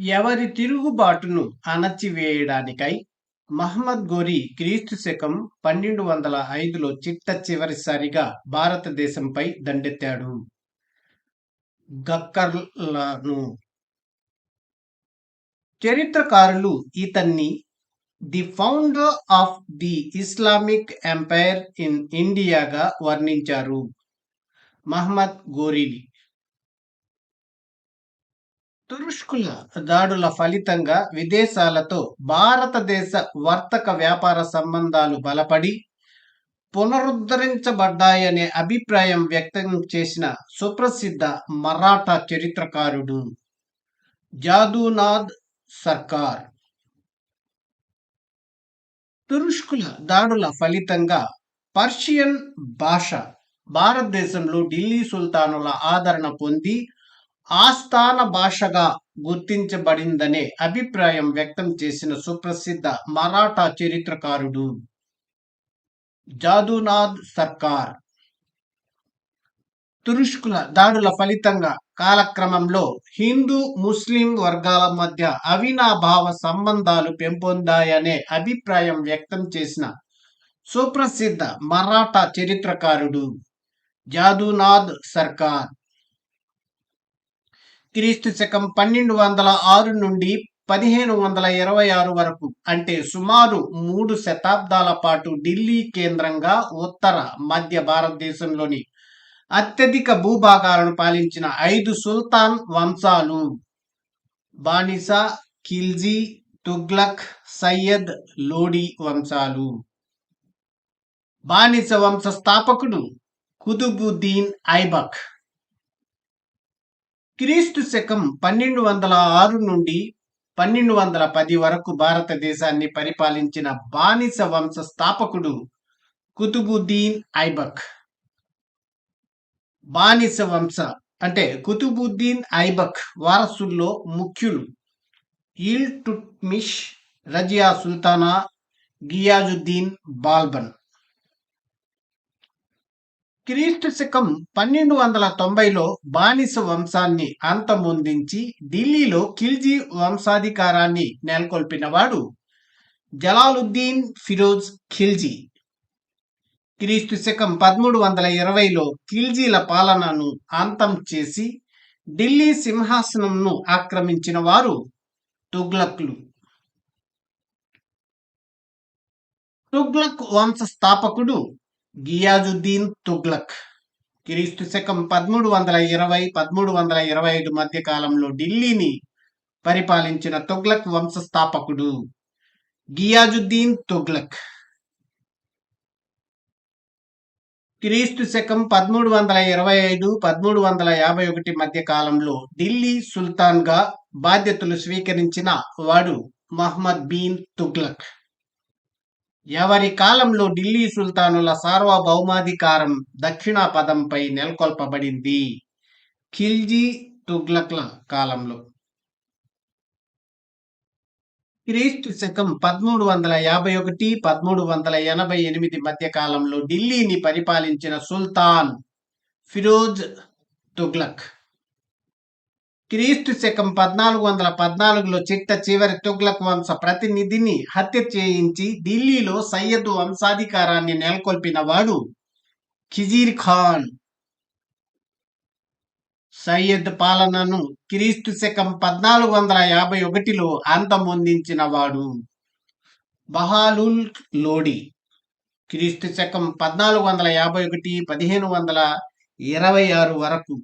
ఎవరి తిరుగుబాటును అణచివేయడానికై మహ్మద్ గోరి క్రీస్తు శకం పన్నెండు వందల ఐదులో చిట్ట చివరిసారిగా భారతదేశంపై దండెత్తాడు. గక్కర్లను చరిత్రకారులు ఇతన్ని the founder of the Islamic empire in ఇండియాగా వర్ణించారు. మహమ్మద్ గోరీని తురుష్కుల దాడుల ఫలితంగా విదేశాలతో భారతదేశ వర్తక వ్యాపార సంబంధాలు బలపడి పునరుద్ధరించబడ్డాయనే అభిప్రాయం వ్యక్తం చేసిన సుప్రసిద్ధ మరాఠా చరిత్రకారుడు జాదూనాథ్ సర్కార్. తురుష్కుల దాడుల ఫలితంగా పర్షియన్ భాష భారతదేశంలో ఢిల్లీ సుల్తానుల ఆదరణ పొంది ఆస్థాన భాషగా గుర్తించబడిందనే అభిప్రాయం వ్యక్తం చేసిన సుప్రసిద్ధ మరాఠా చరిత్రకారుడు జాదునాథ్ సర్కార్. తురుష్కుల దాడుల ఫలితంగా కాలక్రమంలో హిందూ ముస్లిం వర్గాల మధ్య అవినాభావ సంబంధాలు పెంపొందాయనే అభిప్రాయం వ్యక్తం చేసిన సుప్రసిద్ధ మరాఠా చరిత్రకారుడు జాదునాథ్ సర్కార్. క్రీస్తు శకం పన్నెండు వందల ఆరు నుండి పదిహేను వందల ఇరవై ఆరు వరకు అంటే సుమారు మూడు శతాబ్దాల పాటు ఢిల్లీ కేంద్రంగా ఉత్తర మధ్య భారతదేశంలోని అత్యధిక భూభాగాలను పాలించిన ఐదు సుల్తాన్ వంశాలు బానిసా ఖిల్జీ తుగ్లక్ సయ్యద్ లోడి వంశాలు. బానిస వంశ స్థాపకుడు కుతుబుద్దీన్ ఐబక్. క్రీస్తు శకం పన్నెండు వందల ఆరు నుండి పన్నెండు వందల పది వరకు భారతదేశాన్ని పరిపాలించిన బానిస వంశ స్థాపకుడు కుతుబుద్దీన్ ఐబక్. బానిస వంశ అంటే కుతుబుద్దీన్ ఐబక్ వారసుల్లో ముఖ్యులు. ఇల్ టుట్మిష్ రజియా సుల్తానా గియాజుద్దీన్ బాల్బన్. క్రీస్తు శకం పన్నెండు వందల తొంభైలో బానిస వంశాన్ని అంతమొందించి ఢిల్లీలో ఖిల్జీ వంశాధికారాన్ని నెలకొల్పినవాడు జలాలుద్దీన్ ఫిరోజ్ ఖిల్జీ. క్రీస్తు శకం పదమూడు వందల ఇరవైలో ఖిల్జీల పాలనను అంతం చేసి ఢిల్లీ సింహాసనంను ఆక్రమించిన వారు తుగ్లక్లు. తుగ్లక్ వంశ స్థాపకుడు గియాజుద్దీన్ తుగ్లక్. క్రీస్తు శకం పదమూడు వందల ఇరవై పదమూడు వందల ఇరవై ఐదు మధ్య కాలంలో ఢిల్లీని పరిపాలించిన తుగ్లక్ వంశ స్థాపకుడు గియాజుద్దీన్ తుగ్లక్. క్రీస్తు శకం పదమూడు వందల ఇరవై ఐదు పదమూడు వందల యాభై ఒకటి మధ్య కాలంలో ఢిల్లీ సుల్తాన్గా బాధ్యతలు స్వీకరించిన వాడు మహమ్మద్ బీన్ తుగ్లక్. ఎవరి కాలంలో ఢిల్లీ సుల్తానుల సార్వభౌమాధికారం దక్షిణ పదంపై నెలకొల్పబడింది? ఖిల్జీ తుగ్లక్ల కాలంలో. క్రీస్తు శకం పదమూడు వందల యాభై ఒకటి పదమూడు వందల ఎనభై ఎనిమిది మధ్య కాలంలో ఢిల్లీని పరిపాలించిన సుల్తాన్ ఫిరోజ్ తుగ్లక్. క్రీస్తు శకం పద్నాలుగు వందల పద్నాలుగులో చిట్ట చివరి తుగ్లక్ వంశ ప్రతినిధిని హత్య చేయించి ఢిల్లీలో సయ్యద్ వంశాధికారాన్ని నెలకొల్పిన వాడు ఖిజీర్ ఖాన్. సయ్యద్ పాలనను క్రీస్తు శకం పద్నాలుగు వందల యాభై ఒకటిలో అంతమొందించిన వాడు బహాలుల్ లోడి. క్రీస్తు శకం పద్నాలుగు వందల యాభై ఒకటి పదిహేను వందల ఇరవై ఆరు వరకు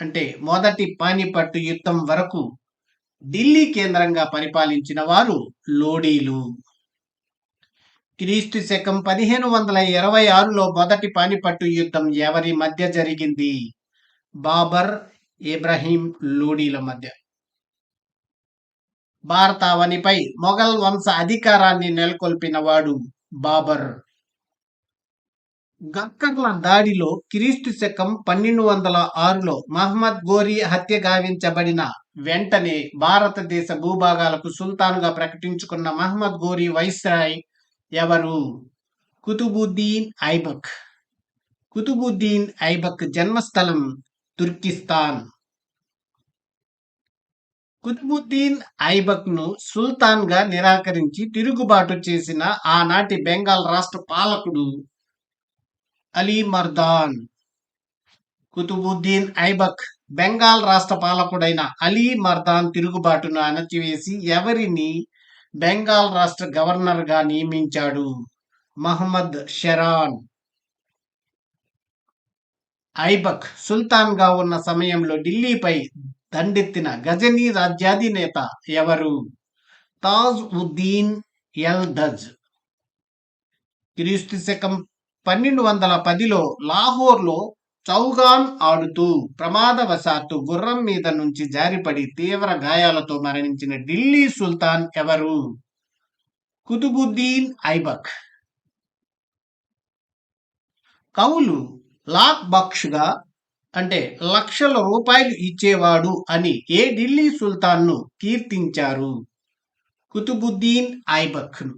అంటే మొదటి పానిపట్టు యుద్ధం వరకు ఢిల్లీ కేంద్రంగా పరిపాలించిన వారు లోడీలు. క్రీస్తు శకం పదిహేను వందల ఇరవై ఆరులో మొదటి పానిపట్టు యుద్ధం ఎవరి మధ్య జరిగింది? బాబర్ ఇబ్రహీం లోడీల మధ్య. భారతావనిపై మొఘల్ వంశ అధికారాన్ని నెలకొల్పిన వాడు బాబర్. గక్కర్ల దాడిలో క్రీస్తు శకం పన్నెండు వందల ఆరులో మహమ్మద్ గోరి హత్య గావించబడిన వెంటనే భారతదేశ భూభాగాలకు సుల్తాన్గా ప్రకటించుకున్న మహమ్మద్ గోరి వైస్రాయ్ ఎవరు? కుతుబుద్దీన్ ఐబక్. కుతుబుద్దీన్ ఐబక్ జన్మస్థలం తుర్కిస్తాన్. కుతుబుద్దీన్ ఐబక్ను సుల్తాన్గా నిరాకరించి తిరుగుబాటు చేసిన ఆనాటి బెంగాల్ రాష్ట్ర పాలకుడు అలీ మర్దాన్ కుతుబుద్దీన్ ఐబక్ బెంగాల్ రాష్ట్ర పాలకుడైన అలీ మర్దాన్ తిరుగుబాటును అణచివేసి ఎవరిని బెంగాల్ రాష్ట్ర గవర్నర్గా నియమించాడు? మహమ్మద్ షెరాన్. ఐబక్ సుల్తాన్గా ఉన్న సమయంలో ఢిల్లీపై దండెత్తిన గజనీ రాజ్యాధినేత ఎవరు? తాజ్ ఉద్దీన్ ఎల్ దజ్ క్రీస్తు శకం పన్నెండు వందల పదిలో లాహోర్లో చౌగాన్ ఆడుతూ ప్రమాదవశాత్తు గుర్రం మీద నుంచి జారిపడి తీవ్ర గాయాలతో మరణించిన ఢిల్లీ సుల్తాన్ ఎవరు? కుతుబుద్దీన్ ఐబక్. కౌలు లాక్ బక్షుగా అంటే లక్షల రూపాయలు ఇచ్చేవాడు అని ఏ ఢిల్లీ సుల్తాన్ను కీర్తించారు? కుతుబుద్దీన్ ఐబక్ను.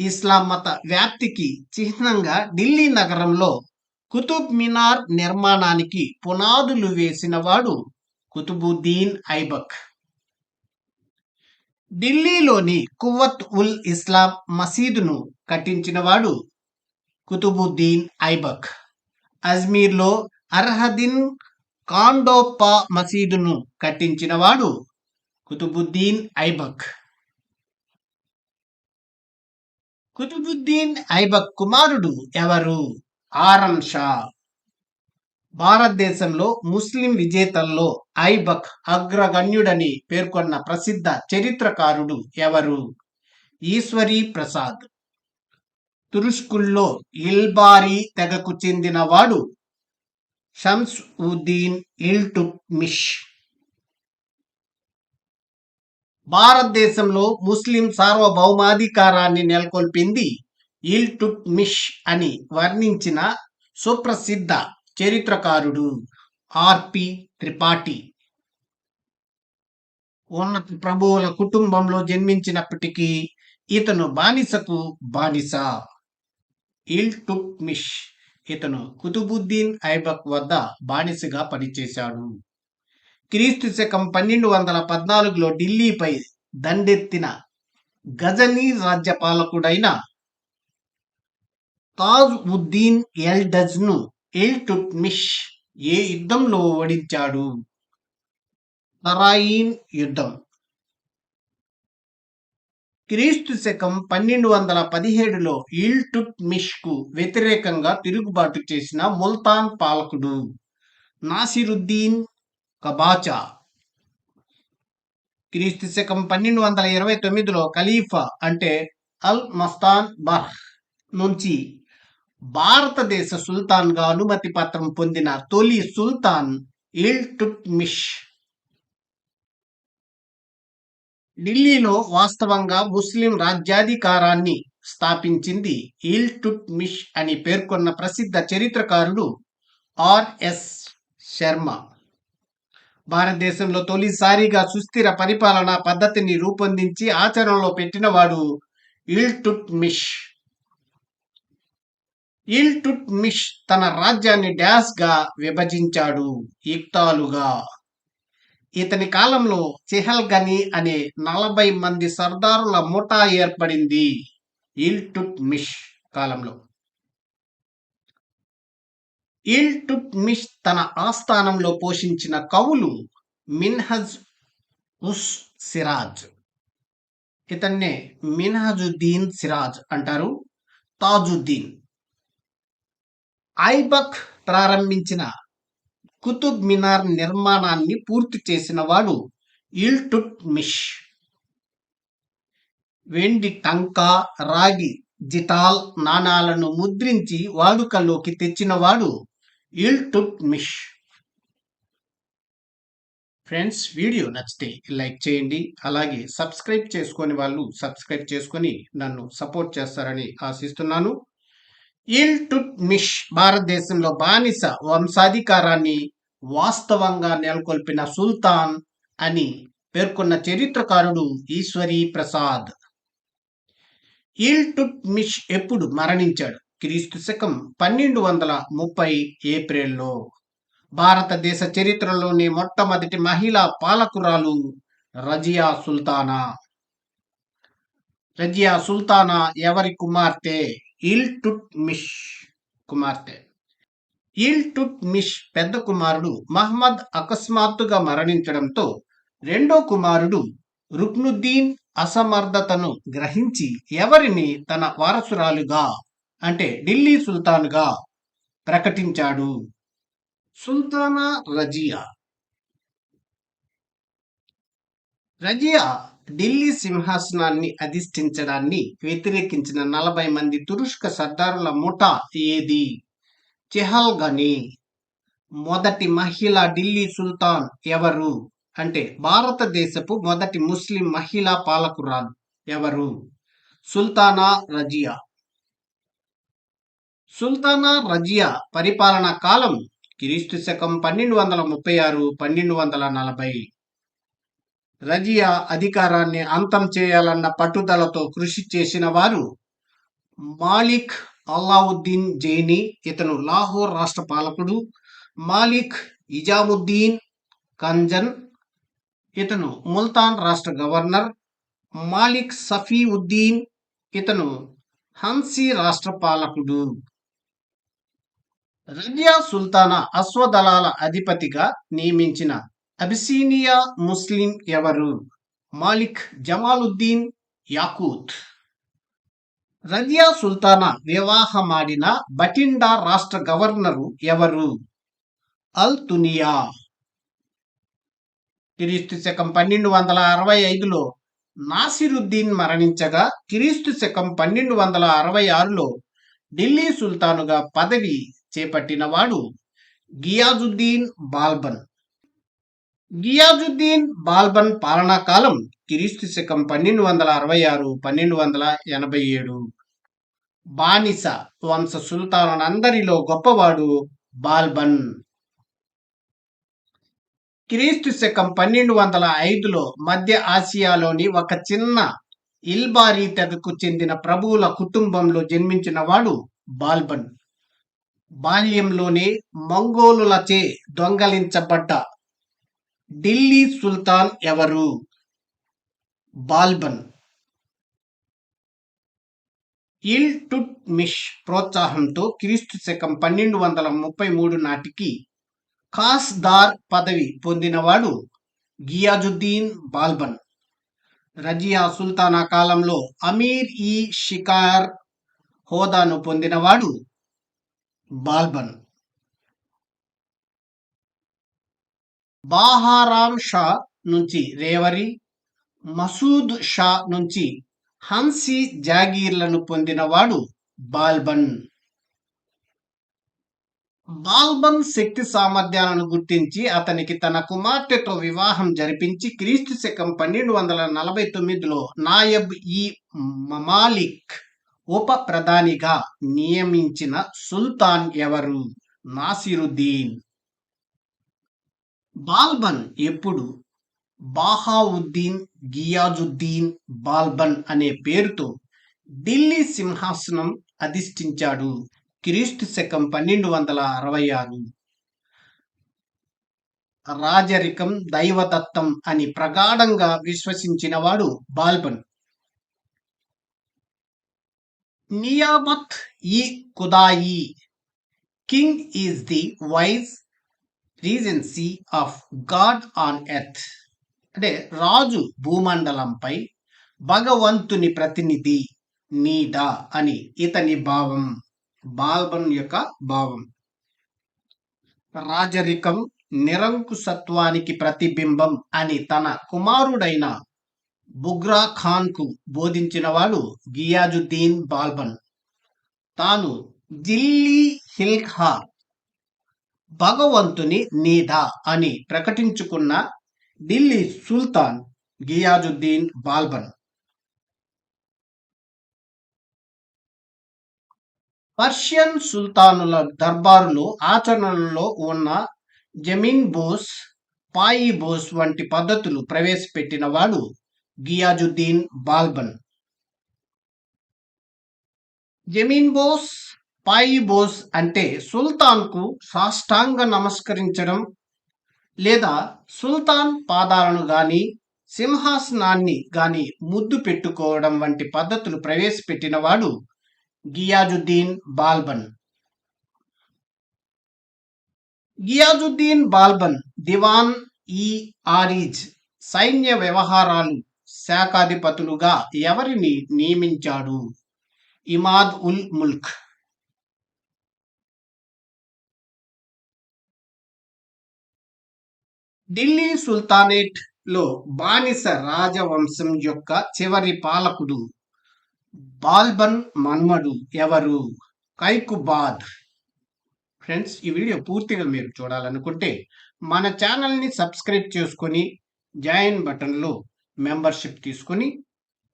ఇస్లాం మత వ్యాప్తికి చిహ్నంగా ఢిల్లీ నగరంలో కుతుబ్ మినార్ నిర్మాణానికి పునాదులు వేసినవాడు కుతుబుద్దీన్ ఐబక్. ఢిల్లీలోని కువత్ ఉల్ ఇస్లాం మసీదును కట్టించినవాడు కుతుబుద్దీన్ ఐబక్. అజ్మీర్లో అర్హదిన్ కాండోప్పా మసీదును కట్టించినవాడు కుతుబుద్దీన్ ఐబక్. కుతుబుద్దీన్ ఐబక్ కుమారుడు ఎవరు? ఆరం షా. భారతదేశంలో ముస్లిం విజేతల్లో ఐబక్ అగ్రగణ్యుడని పేర్కొన్న ప్రసిద్ధ చరిత్రకారుడు ఎవరు? ఈశ్వరీ ప్రసాద్. తురుష్కుల్లో ఇల్బారీ తెగకు చెందినవాడు షమ్స్ ఉద్దీన్ ఇల్టుమిష్ భారతదేశంలో ముస్లిం సార్వభౌమాధికారాన్ని నెలకొల్పింది ఇల్టుమిష్ అని వర్ణించిన సుప్రసిద్ధ చరిత్రకారుడు ఆర్పి త్రిపాఠి. ఉన్నత ప్రభువుల కుటుంబంలో జన్మించినప్పటికీ ఇతను బానిసకు బానిస. ఇల్టుమిష్ ఇతను కుతుబుద్దీన్ ఐబక్ వద్ద బానిసగా పనిచేశాడు. క్రీస్తు శకం పన్నెండు వందల పద్నాలుగులో ఢిల్లీపై దండెత్తిన గజనీ రాజ్యపాలకుడైన తాజ్ ఉద్దీన్ ఎల్ డజ్ను ఇల్టుట్మిష్ ఏ యుద్ధంలో ఓడించాడు? తరాయిన్ యుద్ధం. క్రీస్తు శకం పన్నెండు వందల పదిహేడులో ఇల్టుట్మిష్కు వ్యతిరేకంగా తిరుగుబాటు చేసిన ముల్తాన్ పాలకుడు నాసిరుద్దీన్ కబాచా. క్రీస్తు శకం పన్నెండు వందల ఇరవై తొమ్మిదిలో ఖలీఫా అంటే అల్ మస్తాన్ బహ్ నుంచి భారతదేశ సుల్తాన్గా అనుమతి పత్రం పొందిన తొలి సుల్తాన్ ఇల్టుట్మిష్ ఢిల్లీలో వాస్తవంగా ముస్లిం రాజ్యాధికారాన్ని స్థాపించింది ఇల్టుట్మిష్ అని పేర్కొన్న ప్రసిద్ధ చరిత్రకారుడు ఆర్ఎస్ శర్మ. భారతదేశంలో తొలిసారిగా సుస్థిర పరిపాలనా పద్ధతిని రూపొందించి ఆచరణలో పెట్టినవాడు ఇల్టుట్మిష్ ఇల్టుట్మిష్ తన రాజ్యాన్ని డాష్గా విభజించాడు యుక్తాలుగా ఇతని కాలంలో చిహల్గని అనే నలభై మంది సర్దారుల ముఠా ఏర్పడింది ఇల్టుట్మిష్ కాలంలో. ఇల్టుట్మిష్ తన ఆస్థానంలో పోషించిన కవులు మిన్హజ్ ఉస్ సిరాజ్. ఇతన్నే మిన్హజుద్దీన్ సిరాజ్ అంటారు. తాజుద్దీన్. ఐబక్ ప్రారంభించిన కుతుబ్ మినార్ నిర్మాణాన్ని పూర్తి చేసిన వాడు ఇల్టుట్మిష్ వెండి టంకా రాగి జిటాల్ నాణాలను ముద్రించి వాడుకలోకి తెచ్చినవాడు ఇల్టుట్మిష్ ఫ్రెండ్స్ వీడియో నచ్చితే లైక్ చేయండి అలాగే సబ్స్క్రైబ్ చేసుకొని వాళ్ళు సబ్స్క్రైబ్ చేసుకొని నన్ను సపోర్ట్ చేస్తారని ఆశిస్తున్నాను. ఇల్టుట్మిష్ భారతదేశంలో బానిస వంశాధికారాన్ని వాస్తవంగా నెలకొల్పిన సుల్తాన్ అని పేర్కొన్న చరిత్రకారుడు ఈశ్వరీ ప్రసాద్. ఇల్టుట్మిష్ ఎప్పుడు మరణించాడు? క్రీస్తు శకం పన్నెండు వందల ముప్పై ఏప్రిల్లో భారతదేశ చరిత్రలోని మొట్టమొదటి మహిళా పాలకురాలు రజియా సుల్తానా. రజియా సుల్తానా ఎవరి కుమార్తె? ఇల్ టుట్ మిష్ కుమార్తె. ఇల్ టుట్ మిష్ పెద్ద కుమారుడు మహమ్మద్ అకస్మాత్తుగా మరణించడంతో రెండో కుమారుడు రుక్నుద్దీన్ అసమర్థతను గ్రహించి ఎవరిని? తన వారసురాలుగా అంటే ఢిల్లీ సుల్తాన్గా ప్రకటించాడు. సుల్తానా రజియా. రజియా ఢిల్లీ సింహాసనాన్ని అధిష్ఠించడాన్ని వ్యతిరేకించిన నలభై మంది తురుష్క సర్దారుల ముఠా ఏది? చెహల్గని. మొదటి మహిళ ఢిల్లీ సుల్తాన్ ఎవరు? అంటే భారతదేశపు మొదటి ముస్లిం మహిళా పాలకురాలు ఎవరు? సుల్తానా రజియా. సుల్తానా రజియా పరిపాలనా కాలం క్రీస్తు శకం పన్నెండు వందల ముప్పై ఆరు పన్నెండు వందల నలభై. రజియా అధికారాన్ని అంతం చేయాలన్న పట్టుదలతో కృషి చేసిన వారు మాలిక్ అల్లావుద్దీన్ జైని ఇతను లాహోర్ రాష్ట్ర పాలకుడు మాలిక్ ఇజాముద్దీన్ కంజన్ ఇతను ముల్తాన్ రాష్ట్ర గవర్నర్ మాలిక్ సఫీ ఉద్దీన్ ఇతను హన్సీ రాష్ట్ర పాలకుడు. రజియా సుల్తానా అశ్వదళాల అధిపతిగా నియమించిన అబిసీనియా ముస్లిం ఎవరు? మాలిక్ జమాలుద్దీన్ యాకూత్. రజియా సుల్తానా వివాహమాడిన బటిండా రాష్ట్ర గవర్నరు ఎవరు? అల్ తునియా క్రీస్తు శకం పన్నెండు వందల అరవై ఐదులో నాసిరుద్దీన్ మరణించగా క్రీస్తు శకం పన్నెండు వందల అరవై ఆరులో ఢిల్లీ సుల్తానుగా పదవి చేపట్టినవాడు గియాజుద్దీన్ బాల్బన్. గియాజుద్దీన్ బాల్బన్ పాలనా కాలం క్రీస్తు శకం పన్నెండు వందల అరవై ఆరు పన్నెండు వందల ఎనభై ఏడు. బానిస వంశ సుల్తానులందరిలో గొప్పవాడు బాల్బన్. క్రీస్తు శకం పన్నెండు వందల ఐదులో మధ్య ఆసియాలోని ఒక చిన్న ఇల్బారీ తెగకు చెందిన ప్రభువుల కుటుంబంలో జన్మించిన వాడు బాల్బన్. బాల్యంలోనే మంగోలులచే దొంగలించబడ్డ ఢిల్లీ సుల్తాన్ ఎవరు? బాల్బన్. ఇల్ టుట్ మిష్ ప్రోత్సాహంతో క్రీస్తు శకం పన్నెండు వందల ముప్పై మూడు నాటికి ఖాస్దార్ పదవి పొందినవాడు గియాజుద్దీన్ బాల్బన్. రజియా సుల్తానా కాలంలో అమీర్ ఈ షికార్ హోదాను పొందినవాడు బాల్బన్. బాహారాం షా నుంచి రేవరి మసూద్ షా నుంచి హన్సీ జాగీర్లను పొందినవాడు బాల్బన్. బాల్బన్ శక్తి సామర్థ్యాలను గుర్తించి అతనికి తన కుమార్తెతో వివాహం జరిపించి క్రీస్తు శకం పన్నెండు వందల నలభై తొమ్మిదిలో నాయబ్ ఈ మమాలిక్ ఉప ప్రధానిగా నియమించిన సుల్తాన్ ఎవరు? నాసిరుద్దీన్. బాల్బన్ ఎప్పుడు? బాహావుద్దీన్ గియాజుద్దీన్ బాల్బన్ అనే పేరుతో ఢిల్లీ సింహాసనం అధిష్ఠించాడు క్రీస్తు శకం పన్నెండు వందల అరవై ఆరు. రాజరికం దైవదత్తం అని ప్రగాఢంగా విశ్వసించినవాడు బాల్బన్. నియామత్ ఈ కుదాయి. King is the vice regency of God on earth అంటే రాజు భూమండలంపై భగవంతుని ప్రతినిధి నీడ అని ఇతని భావం బాల్బన్ యొక్క భావం. రాజరికం నిరంకుశత్వానికి ప్రతిబింబం అని తన కుమారుడైన బుగ్రా ఖాన్కు బోధించిన బోధించినవాడు గియాజుద్దీన్ బాల్బన్. తాను దిల్లీ హిల్ఖా భగవంతుని నీడ అని ప్రకటించుకున్న ఢిల్లీ సుల్తాన్ గియాజుద్దీన్ బాల్బన్. పర్షియన్ సుల్తానుల దర్బారులో ఆచరణలో ఉన్న జమీన్ బోస్ పాయి బోస్ వంటి పద్ధతులు ప్రవేశపెట్టినవాడు గియాజుద్దీన్ బాల్బన్. జమీన్ బోస్ పాయిబోస్ అంటే సుల్తాన్కు సాష్టాంగ నమస్కరించడం లేదా సుల్తాన్ పాదాలను గాని సింహాసనాన్ని గాని ముద్దు పెట్టుకోవడం వంటి పద్ధతులు ప్రవేశపెట్టినవాడు గియాజుద్దీన్ బాల్బన్. గియాజుద్దీన్ బాల్బన్ దివాన్ ఈ ఆరీజ్ సైన్య వ్యవహారాలు శాఖాధిపతులుగా ఎవరిని నియమించాడు? ఇమాద్ ఉల్ ముల్క్. ఢిల్లీ సుల్తానేట్లో బానిస రాజవంశం యొక్క చివరి పాలకుడు బాల్బన్ మన్మడు ఎవరు? కైకుబాద్ ఫ్రెండ్స్ ఈ వీడియో పూర్తిగా మీరు చూడాలనుకుంటే మన ఛానల్ని సబ్స్క్రైబ్ చేసుకొని జాయిన్ బటన్లో మెంబర్షిప్ తీసుకొని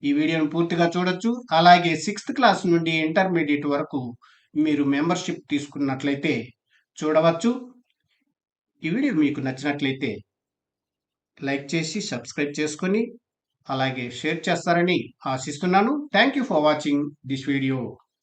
ఈ వీడియోను పూర్తిగా చూడొచ్చు. అలాగే సిక్స్త్ క్లాస్ నుండి ఇంటర్మీడియట్ వరకు మీరు మెంబర్షిప్ తీసుకున్నట్లయితే చూడవచ్చు. ఈ వీడియో మీకు నచ్చినట్లయితే లైక్ చేసి సబ్స్క్రైబ్ చేసుకొని అలాగే షేర్ చేస్తారని ఆశిస్తున్నాను. Thank you for watching this video.